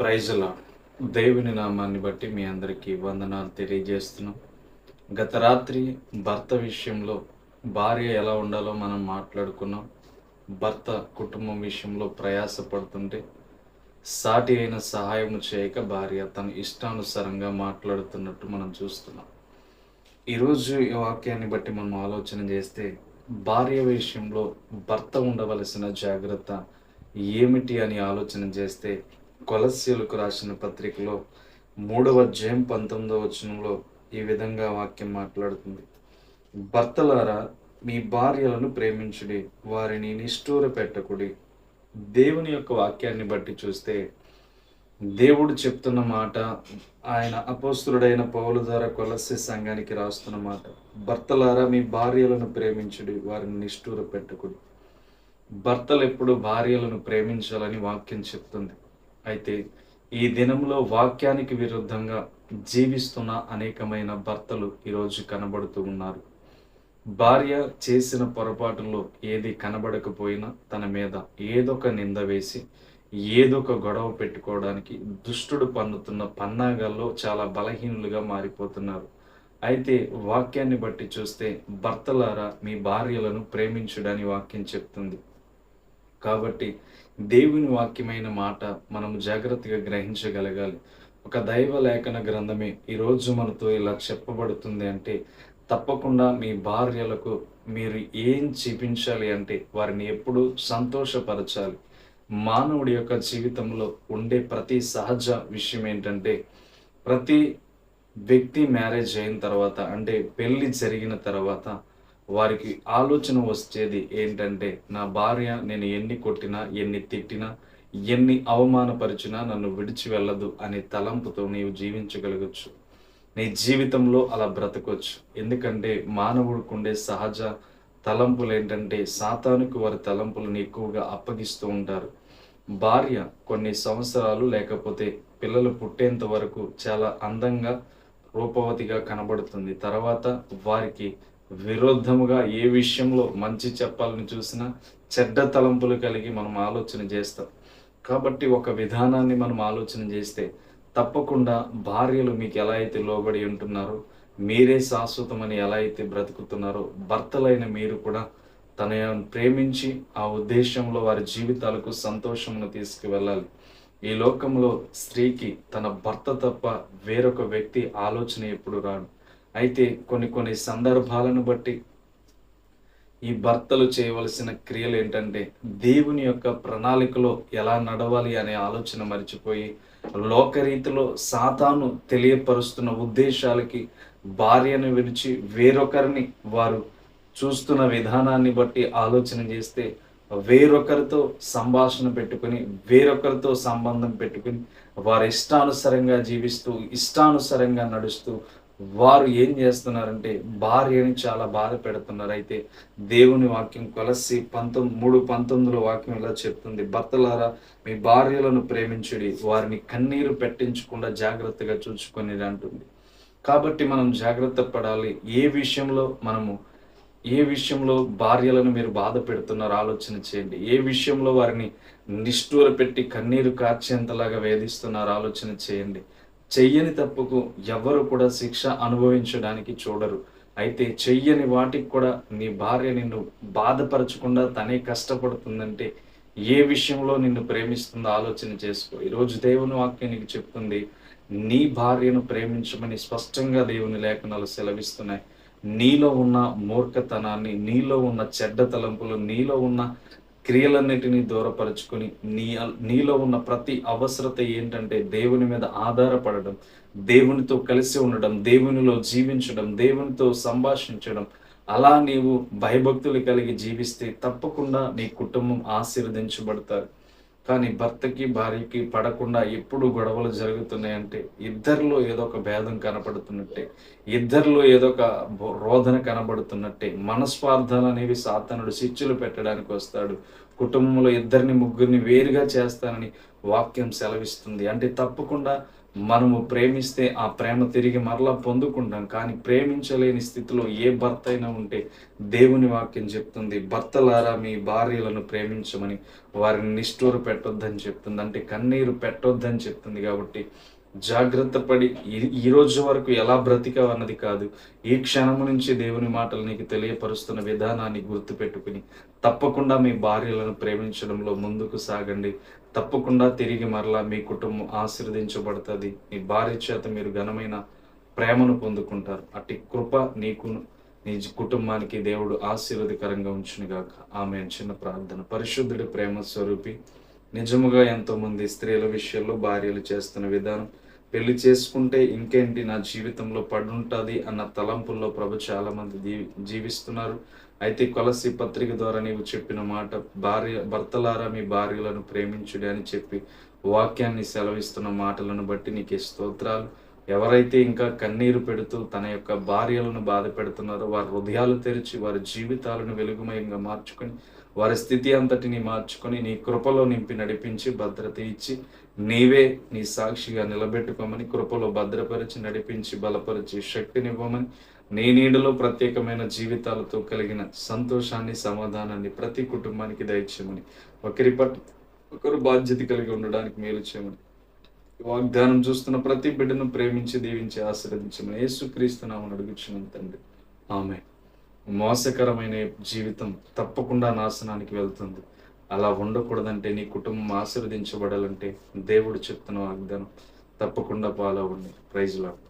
ప్రైజ్ల దేవుని నామాన్ని బట్టి మీ అందరికీ వందనాలు తెలియజేస్తున్నాం. గత రాత్రి భర్త విషయంలో భార్య ఎలా ఉండాలో మనం మాట్లాడుకున్నాం. భర్త కుటుంబం విషయంలో ప్రయాసపడుతుంటే సాటి అయిన సహాయం చేయక భార్య తన ఇష్టానుసారంగా మాట్లాడుతున్నట్టు మనం చూస్తున్నాం. ఈరోజు ఈ వాక్యాన్ని బట్టి మనం ఆలోచన చేస్తే భార్య విషయంలో భర్త ఉండవలసిన జాగ్రత్త ఏమిటి అని ఆలోచన చేస్తే కొలస్యులకు రాసిన పత్రికలో మూడవ అధ్యాయం పంతొమ్మిదవ వచనంలో ఈ విధంగా వాక్యం మాట్లాడుతుంది. భర్తలారా మీ భార్యలను ప్రేమించుడి వారిని నిష్ఠూర పెట్టకుడి దేవుని యొక్క వాక్యాన్ని బట్టి చూస్తే దేవుడు చెప్తున్న మాట ఆయన అపోస్తుడైన పౌలు ద్వారా కొలసి సంఘానికి రాస్తున్న మాట. భర్తలారా మీ భార్యలను ప్రేమించుడి వారిని నిష్ఠూర పెట్టకుడి భర్తలు ఎప్పుడు భార్యలను ప్రేమించాలని వాక్యం చెప్తుంది. అయితే ఈ దినంలో వాక్యానికి విరుద్ధంగా జీవిస్తున్న అనేకమైన భర్తలు ఈరోజు కనబడుతూ ఉన్నారు. భార్య చేసిన పొరపాటులో ఏది కనబడకపోయినా తన మీద ఏదొక నింద వేసి ఏదొక గొడవ పెట్టుకోవడానికి దుష్టుడు పన్నుతున్న పన్నాగాల్లో చాలా బలహీనులుగా మారిపోతున్నారు. అయితే వాక్యాన్ని బట్టి చూస్తే భర్తలారా మీ భార్యలను ప్రేమించుడని వాక్యం చెప్తుంది. కాబట్టి దేవుని వాక్యమైన మాట మనం జాగ్రత్తగా గ్రహించగలగాలి. ఒక దైవ లేఖన గ్రంథమే ఈరోజు మనతో ఇలా చెప్పబడుతుంది అంటే తప్పకుండా మీ భార్యలకు మీరు ఏం చూపించాలి అంటే వారిని ఎప్పుడూ సంతోషపరచాలి. మానవుడి యొక్క జీవితంలో ఉండే ప్రతి సహజ విషయం ఏంటంటే ప్రతి వ్యక్తి మ్యారేజ్ అయిన తర్వాత అంటే పెళ్ళి జరిగిన తర్వాత వారికి ఆలోచన వచ్చేది ఏంటంటే నా భార్య నేను ఎన్ని కొట్టినా ఎన్ని తిట్టినా ఎన్ని అవమానపరిచినా నన్ను విడిచి వెళ్ళదు అనే తలంపుతో నీవు జీవించగలగచ్చు. నీ జీవితంలో అలా బ్రతకొచ్చు. ఎందుకంటే మానవుడికి ఉండే సహజ తలంపులు ఏంటంటే సాతానుకు వారి తలంపులను ఎక్కువగా అప్పగిస్తూ ఉంటారు. భార్య కొన్ని సంవత్సరాలు లేకపోతే పిల్లలు పుట్టేంత వరకు చాలా అందంగా రూపవతిగా కనబడుతుంది. తర్వాత వారికి విరుద్ధముగా ఏ విషయంలో మంచి చెప్పాలని చూసినా చెడ్డ తలంపులు కలిగి మనం ఆలోచన చేస్తాం. కాబట్టి ఒక విధానాన్ని మనం ఆలోచన చేస్తే తప్పకుండా భార్యలు మీకు ఎలా అయితే లోబడి ఉంటున్నారో మీరే శాశ్వతమని ఎలా అయితే బ్రతుకుతున్నారో భర్తలైన మీరు కూడా తన ప్రేమించి ఆ ఉద్దేశంలో వారి జీవితాలకు సంతోషమును తీసుకువెళ్ళాలి. ఈ లోకంలో స్త్రీకి తన భర్త తప్ప వేరొక వ్యక్తి ఆలోచన ఎప్పుడు రాడు. అయితే కొన్ని కొన్ని సందర్భాలను బట్టి ఈ భర్తలు చేయవలసిన క్రియలు ఏంటంటే దేవుని యొక్క ప్రణాళికలో ఎలా నడవాలి అనే ఆలోచన మర్చిపోయి లోకరీతిలో సాతాను తెలియపరుస్తున్న ఉద్దేశాలకి భార్యను విడిచి వేరొకరిని వారు చూస్తున్న విధానాన్ని బట్టి ఆలోచన చేస్తే వేరొకరితో సంభాషణ పెట్టుకుని వేరొకరితో సంబంధం పెట్టుకుని వారి ఇష్టానుసారంగా జీవిస్తూ ఇష్టానుసారంగా నడుస్తూ వారు ఏం చేస్తున్నారంటే భార్యని చాలా బాధ పెడుతున్నారు. అయితే దేవుని వాక్యం కొలసి పంతొమ్మిది మూడు పంతొమ్మిదిలో వాక్యం ఇలా చెప్తుంది. భర్తలారా మీ భార్యలను ప్రేమించుడి వారిని కన్నీరు పెట్టించకుండా జాగ్రత్తగా చూసుకొని అంటుంది. కాబట్టి మనం జాగ్రత్త పడాలి. ఏ విషయంలో మనము ఏ విషయంలో భార్యలను మీరు బాధ పెడుతున్నారు ఆలోచన చేయండి. ఏ విషయంలో వారిని నిష్ఠూర పెట్టి కన్నీరు కార్చేంతలాగా వేధిస్తున్నారు ఆలోచన చేయండి. చెయ్యని తప్పుకు ఎవరు కూడా శిక్ష అనుభవించడానికి చూడరు. అయితే చెయ్యని వాటికి కూడా నీ భార్య నిన్ను బాధపరచకుండా తనే కష్టపడుతుందంటే ఏ విషయంలో నిన్ను ప్రేమిస్తుందో ఆలోచన చేసుకో. ఈరోజు దేవుని వాక్యం నీకు చెప్తుంది నీ భార్యను ప్రేమించమని స్పష్టంగా దేవుని లేఖనాలు సెలవిస్తున్నాయి. నీలో ఉన్న మూర్ఖతనాన్ని నీలో ఉన్న చెడ్డ తలంపులు నీలో ఉన్న క్రియలన్నిటినీ దూరపరుచుకొని నీ నీలో ఉన్న ప్రతి అవసరత ఏంటంటే దేవుని మీద ఆధారపడడం దేవునితో కలిసి ఉండడం దేవునిలో జీవించడం దేవునితో సంభాషించడం. అలా నీవు భయభక్తులు కలిగి జీవిస్తే తప్పకుండా నీ కుటుంబం ఆశీర్వదించబడతారు. కానీ భర్తకి భార్యకి పడకుండా ఎప్పుడు గొడవలు జరుగుతున్నాయంటే ఇద్దరిలో ఏదో ఒక భేదం కనపడుతున్నట్టే ఇద్దరిలో ఏదో ఒక రోధన కనబడుతున్నట్టే మనస్వార్థాలు అనేవి సాతనుడు శిచ్చులు పెట్టడానికి వస్తాడు. కుటుంబంలో ఇద్దరిని ముగ్గురిని వేరుగా చేస్తానని వాక్యం సెలవిస్తుంది. అంటే తప్పకుండా మనము ప్రేమిస్తే ఆ ప్రేమ తిరిగి మరలా పొందుకుంటాం. కానీ ప్రేమించలేని స్థితిలో ఏ భర్త అయినా ఉంటే దేవుని వాక్యం చెప్తుంది. భర్తలారా మీ భార్యలను ప్రేమించమని వారిని నిష్ఠూరు పెట్టొద్దని చెప్తుంది. అంటే కన్నీరు పెట్టొద్దని చెప్తుంది కాబట్టి జాగ్రత్త పడి ఈ- రోజు వరకు ఎలా బ్రతికావు అన్నది కాదు. ఈ క్షణము నుంచి దేవుని మాటలు నీకు తెలియపరుస్తున్న విధానాన్ని గుర్తుపెట్టుకుని తప్పకుండా మీ భార్యలను ప్రేమించడంలో ముందుకు సాగండి. తప్పకుండా తిరిగి మరలా మీ కుటుంబం ఆశీర్వదించబడుతుంది. మీ భార్య చేత మీరు ఘనమైన ప్రేమను పొందుకుంటారు. అట్టి కృప నీకు నీ కుటుంబానికి దేవుడు ఆశీర్వదకరంగా ఉంచునుగాక. ఆమె చిన్న ప్రార్థన. పరిశుద్ధుడి ప్రేమ స్వరూపి. నిజముగా ఎంతో మంది స్త్రీల విషయంలో భార్యలు చేస్తున్న విధానం పెళ్ళి చేసుకుంటే ఇంకేంటి? నా జీవితంలో పడుంటుంది అన్న తలంపుల్లో ప్రభు చాలా మంది జీవిస్తున్నారు. అయితే కొలసి పత్రిక ద్వారా నీవు చెప్పిన మాట భార్య భర్తలారా మీ భార్యలను ప్రేమించుడి అని చెప్పి వాక్యాన్ని సెలవిస్తున్న మాటలను బట్టి నీకు స్తోత్రాలు. ఎవరైతే ఇంకా కన్నీరు పెడుతూ తన యొక్క భార్యలను బాధ పెడుతున్నారో వారి హృదయాలు తెరిచి వారి జీవితాలను వెలుగుమయంగా మార్చుకొని వారి స్థితి అంతటిని మార్చుకొని నీ కృపలో నింపి నడిపించి భద్రత ఇచ్చి నీవే నీ సాక్షిగా నిలబెట్టుకోమని కృపలో భద్రపరిచి నడిపించి బలపరిచి శక్తినివ్వమని నీ నీడలో ప్రత్యేకమైన జీవితాలతో కలిగిన సంతోషాన్ని సమాధానాన్ని ప్రతి కుటుంబానికి దయచేయమని ఒకరి పట్ల ఒకరు బాధ్యత కలిగి ఉండడానికి మేలు చేయమని వాగ్దానం చూస్తున్న ప్రతి బిడ్డను ప్రేమించి దీవించి ఆశీర్వదించమని యేసుక్రీస్తునామని అడుగుచున్నాం తండ్రి. ఆమె మోసకరమైన జీవితం తప్పకుండా నాశనానికి వెళ్తుంది. అలా ఉండకూడదంటే నీ కుటుంబం ఆశీర్వదించబడాలంటే దేవుడు చెప్తున్న వాగ్దానం తప్పకుండా ఫాలో అవ్వండి. ప్రైజ్లాడు